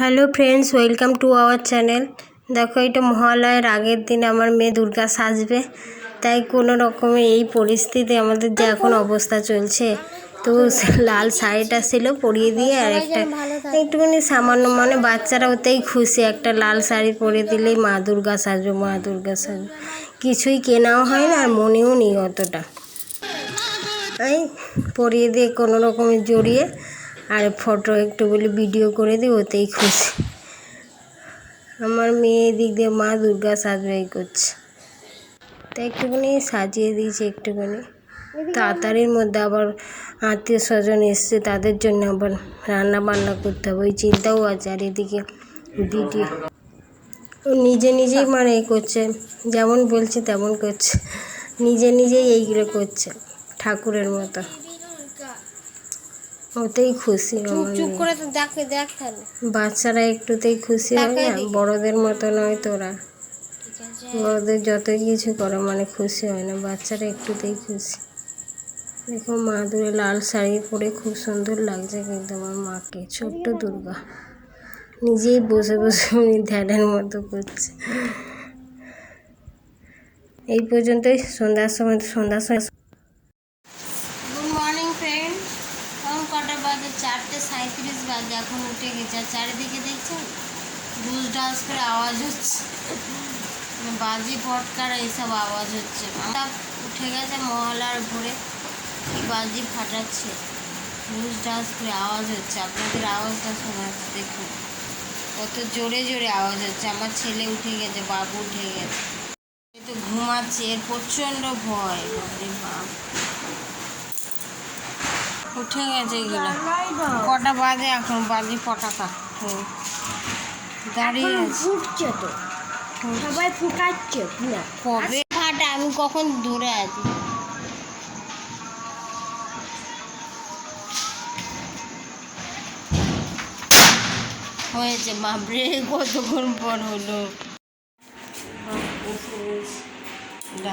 Hello friends, welcome to our channel. দেখো, এটা মহালয়ের আগের দিন আমার মেয়ে দুর্গা সাজবে। তাই কোনো রকমে এই পরিস্থিতি আমাদের যে এখন অবস্থা চলছে, তো লাল শাড়িটা ছিল পরিয়ে দিয়ে আর একটা একটুখানি সামান্য মানে বাচ্চারা ওতেই খুশি, একটা লাল শাড়ি পরে দিলেই মা দুর্গা সাজো মা দুর্গা সাজো কিছুই কেনাও হয় না আর মনেও নেই অতটা। এই পরিয়ে দিয়ে কোনো রকমে জড়িয়ে আর ফটো একটু বলে ভিডিও করে দিই ওতেই খুশি। আমার মেয়ে এদিক দিয়ে মা দুর্গা সাজবাই করছে। তা একটুখানি সাজিয়ে দিয়েছি একটুখানি। তাড়াতাড়ির মধ্যে আবার আত্মীয় স্বজন এসছে তাদের জন্য আবার রান্না বান্না করতে হবে। ওই চিন্তাও আছে আর এদিকে ভিডিও ও নিজে নিজেই মানে এ করছে যেমন বলছে তেমন করছে। নিজে নিজেই এইগুলো করছে ঠাকুরের মতো। ওতেই খুশি চুপ মেয়ে। করে তো দেখে দেখ তাহলে। বাচ্চারা একটুতেই খুশি হয় না বড়দের মতো নয় তোরা। বড়দের যতই কিছু করে মানে খুশি হয় না বাচ্চারা একটুতেই খুশি। দেখো মা দূরে লাল শাড়ি পরে খুব সুন্দর লাগছে কিন্তু আমার মাকে ছোট্ট দুর্গা। নিজেই বসে বসে উনি ধ্যানের মতো করছে। এই পর্যন্তই সন্ধ্যার সময় সন্ধ্যার সময়। গুড মর্নিং ফ্রেন্ড এখন কটা বাজে? চারটে সাঁত্রিশ বাজে, এখন উঠে গেছে। আর চারিদিকে দেখছেন? ডুস ডান্স করে আওয়াজ হচ্ছে। বাজি পটকার এইসব আওয়াজ হচ্ছে। উঠে গেছে মহলার ভোরে কি বাজি ফাটাচ্ছে। ডুস ডান্স করে আওয়াজ হচ্ছে। আপনাদের আওয়াজটা শোনা যাচ্ছে দেখুন। কত জোরে জোরে আওয়াজ হচ্ছে। আমার ছেলে উঠে গেছে, বাবু উঠে গেছে। তো ঘুমাচ্ছে। এর প্রচণ্ড ভয়। বাপ। উঠে গেছে এগুলো। কটা বাজে এখন? বাজে পটাকা। দাঁড়িয়ে ফুটছে তো। সবাই ফুটাচ্ছে কবে? ফাটা আমি কখন দূরে আছি? হয়েছে বাপরে কতক্ষণ পর হলো? একটা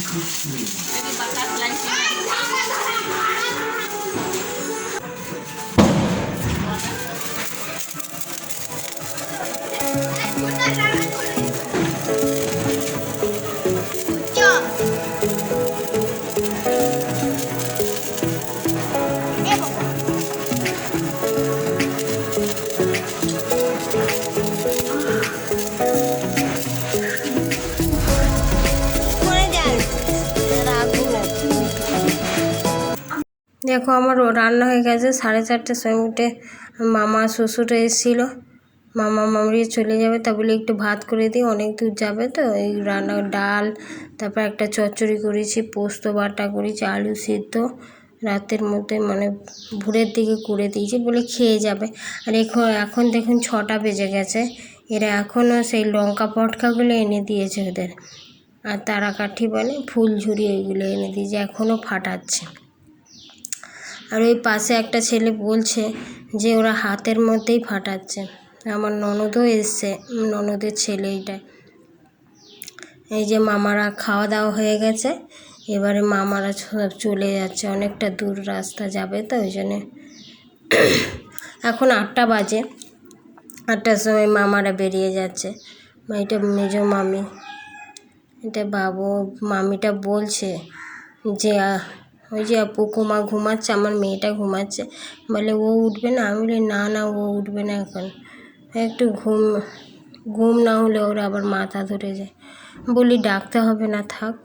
Jadi batas lancingan. Thank you. দেখো আমার রান্না হয়ে গেছে, সাড়ে চারটের সময় উঠে মামা, শ্বশুর এসেছিল। মামা মামড়ি চলে যাবে, তা বলে একটু ভাত করে দিই, অনেক দূর যাবে তো, এই রান্না ডাল, তারপর একটা চচ্চড়ি করেছি, পোস্ত বাটা করেছি, আলু সিদ্ধ, রাতের মধ্যে মানে ভোরের দিকে করে দিয়েছি, বলে খেয়ে যাবে। আর এখন এখন দেখুন ছটা বেজে গেছে, এরা এখনও সেই লঙ্কা পটকাগুলো এনে দিয়েছে ওদের। আর তারাকাঠি বলে ফুল ফুলঝুরি ওইগুলো এনে দিয়েছে এখনও ফাটাচ্ছে। আর ওই পাশে একটা ছেলে বলছে যে ওরা হাতের মধ্যেই ফাটাচ্ছে। আমার ননদও এসছে, ননদের ছেলে এইটা। এই যে মামারা খাওয়া দাওয়া হয়ে গেছে, এবারে মামারা সব চলে যাচ্ছে। অনেকটা দূর রাস্তা যাবে তো, ওই জন্যে। এখন আটটা বাজে, আটটার সময় মামারা বেরিয়ে যাচ্ছে। এটা মেজ মামি, এটা বাবু, মামিটা বলছে যে ওই যে আপু কুমা ঘুমাচ্ছে, আমার মেয়েটা ঘুমাচ্ছে। বলে, ও উঠবে না? আমি বলি, না না, ও উঠবে না এখন। একটু ঘুম ঘুম না হলে ওর আবার মাথা ধরে যায়। বলি, ডাকতে হবে না, থাক।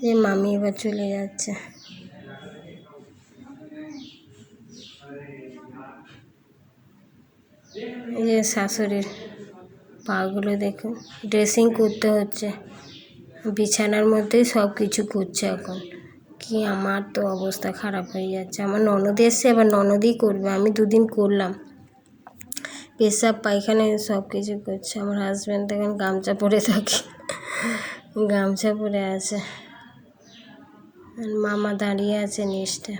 যে মামি এবার চলে যাচ্ছে। এই যে শাশুড়ির পাগুলো দেখুন ড্রেসিং করতে হচ্ছে। বিছানার মধ্যেই সব কিছু করছে এখন। কি আমার তো অবস্থা খারাপ হয়ে যাচ্ছে। আমার ননদ এসছে, এবার ননদই করবে। আমি দুদিন করলাম। পেশাব, পায়খানা সব কিছু করছে। আমার হাজব্যান্ড এখন গামছা পরে থাকে। গামছা পরে আছে। মামা দাঁড়িয়ে আছে নিচটা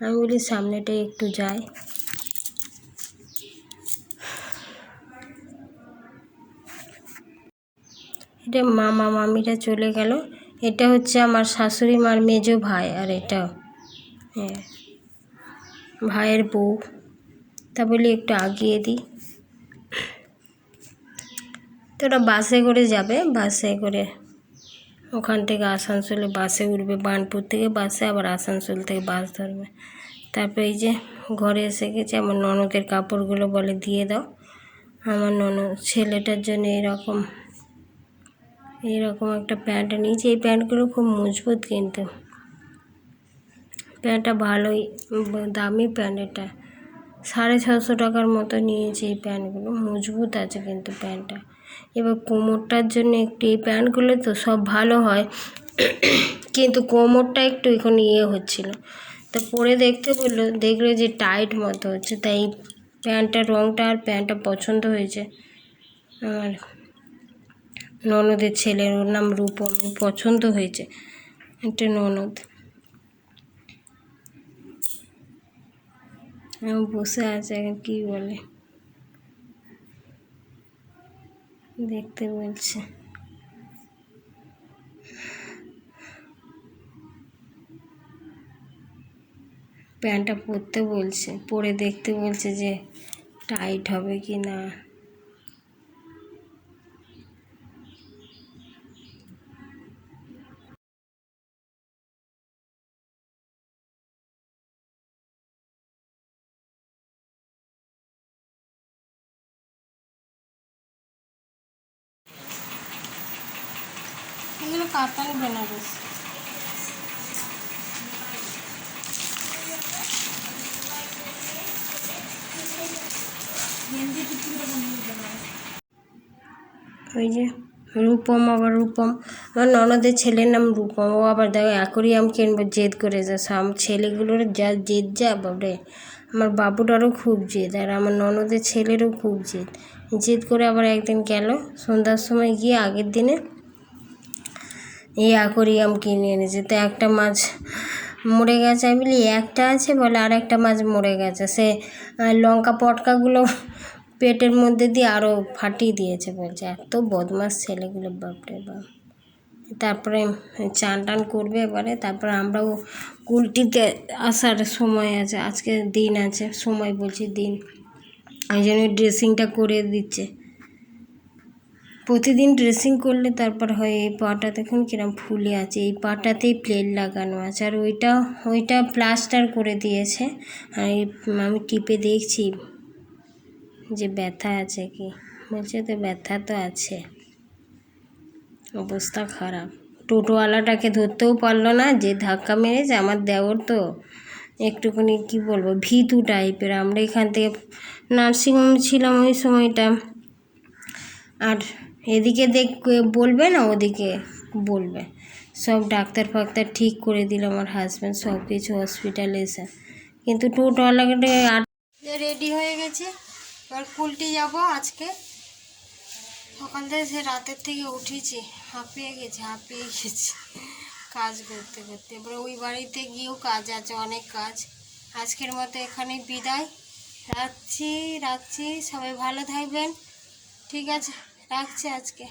আমি বলি সামনেটাই একটু যাই। এটা মামা, মামিরা চলে গেল। এটা হচ্ছে আমার শাশুড়ি মার মেজো ভাই, আর এটা হ্যাঁ ভাইয়ের বউ। তা বলি একটু আগিয়ে দিই। তো ওরা বাসে করে যাবে, বাসে করে ওখান থেকে আসানসোলে বাসে উঠবে, বার্নপুর থেকে বাসে, আবার আসানসোল থেকে বাস ধরবে। তারপর এই যে ঘরে এসে গেছে, আমার ননদের কাপড়গুলো বলে দিয়ে দাও। আমার ননদ, ছেলেটার জন্য এরকম এইরকম একটা প্যান্ট নিয়েছি। এই প্যান্টগুলো খুব মজবুত কিন্তু। প্যান্টটা ভালোই, দামি প্যান্ট এটা। সাড়ে ছশো টাকার মতো নিয়েছি এই প্যান্টগুলো। মজবুত আছে কিন্তু প্যান্টটা। এবার কোমরটার জন্য একটু এই প্যান্টগুলো তো সব ভালো হয়। কিন্তু কোমরটা একটু এখন ইয়ে হচ্ছিল। তো পরে দেখতে বলল দেখল যে টাইট মতো হচ্ছে। তাই প্যান্টটার রঙটা আর প্যান্টটা পছন্দ হয়েছে। আমার ননদের ছেলের, ওর নাম রূপম পছন্দ হয়েছে। একটা ননদ। বসে আছে কী বলে? দেখতে বলছে। প্যান্টটা পরতে বলছে, পরে দেখতে বলছে যে টাইট হবে কি না। কাতান বেনারস। ওই যে রূপম, আবার রূপম। আমার ননদের ছেলের নাম রূপম। ও আবার দেখো অ্যাকোরিয়াম কিনবো, জেদ করে যা সাম ছেলেগুলোর যা জেদ যা বাবরে আমার বাবুটারও খুব জেদ, আর আমার ননদের ছেলেরও খুব জেদ। জেদ করে আবার একদিন গেল। সন্ধ্যার সময় গিয়ে আগের দিনে এই অ্যাকোরিয়াম কিনে এনেছে। তো একটা মাছ মরে গেছে, আমি বলি, একটা আছে? বলে, আর একটা মাছ মরে গেছে। সে লঙ্কা পটকাগুলো পেটের মধ্যে দিয়ে আরও ফাটিয়ে দিয়েছে বলছে। এত বদমাস ছেলেগুলো, বাপরে বাপ। তারপরে চান টান করবে এবারে। তারপরে আমরাও কুলটিতে আসার সময় আছে, আজকে দিন আছে, সময় বলছি দিন। ওই জন্য ড্রেসিংটা করে দিচ্ছে। প্রতিদিন ড্রেসিং করলে তারপর হয় এই পাটা দেখুন কিরম ফুলে আছে, এই পাটাতেই প্লেট লাগানো আছে। আর ওইটা ওইটা প্লাস্টার করে দিয়েছে। আর আমি টিপে দেখছি যে ব্যথা আছে কি। বলছে তো ব্যথা তো আছে। অবস্থা খারাপ। টোটোওয়ালাটাকে ধরতেও পারল না, যে ধাক্কা মেরেছে, আমার দেওর তো একটুখানি কি বলব, ভীতু টাইপের আমরা এখান থেকে নার্সিংহোম ছিলাম ওই সময়টা। আর এদিকে দেখ, বলবে না, ওদিকে বলবে। সব ডাক্তার ফাক্তার ঠিক করে দিল আমার হাজব্যান্ড সব কিছু হসপিটালে এসে। কিন্তু টোটোওয়ালাকে রেডি হয়ে গেছে, এবার কুলটি যাব আজকে। সকাল থেকে সে রাতের থেকে উঠেছি, হাঁপিয়ে গেছে, হাঁপিয়ে গেছি কাজ করতে করতে। এবার ওই বাড়িতে গিয়েও কাজ আছে, অনেক কাজ। আজকের মতো এখানে বিদায়। রাখছি রাখছি, সবাই ভালো থাকবেন। ঠিক আছে। রাখছি আজকে।